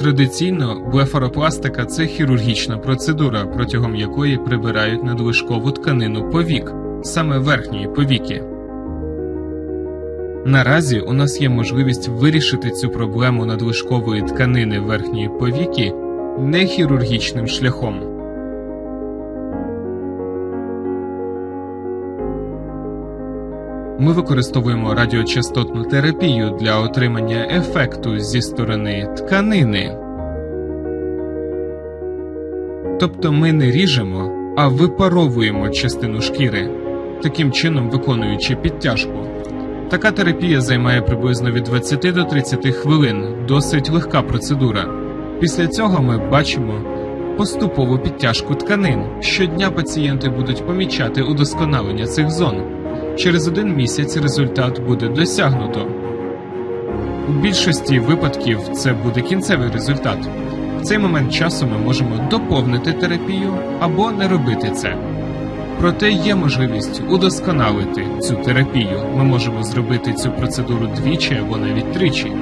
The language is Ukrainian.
Традиційно блефаропластика це хірургічна процедура, протягом якої прибирають надлишкову тканину повік, саме верхньої повіки. Наразі у нас є можливість вирішити цю проблему надлишкової тканини верхньої повіки не хірургічним шляхом. Ми використовуємо радіочастотну терапію для отримання ефекту зі сторони тканини. Тобто ми не ріжемо, а випаровуємо частину шкіри, таким чином виконуючи підтяжку. Така терапія займає приблизно від 20 до 30 хвилин, досить легка процедура. Після цього ми бачимо поступову підтяжку тканин. Щодня пацієнти будуть помічати удосконалення цих зон. Через один місяць результат буде досягнуто. У більшості випадків це буде кінцевий результат. В цей момент часу ми можемо доповнити терапію або не робити це. Проте є можливість удосконалити цю терапію. Ми можемо зробити цю процедуру двічі або навіть тричі.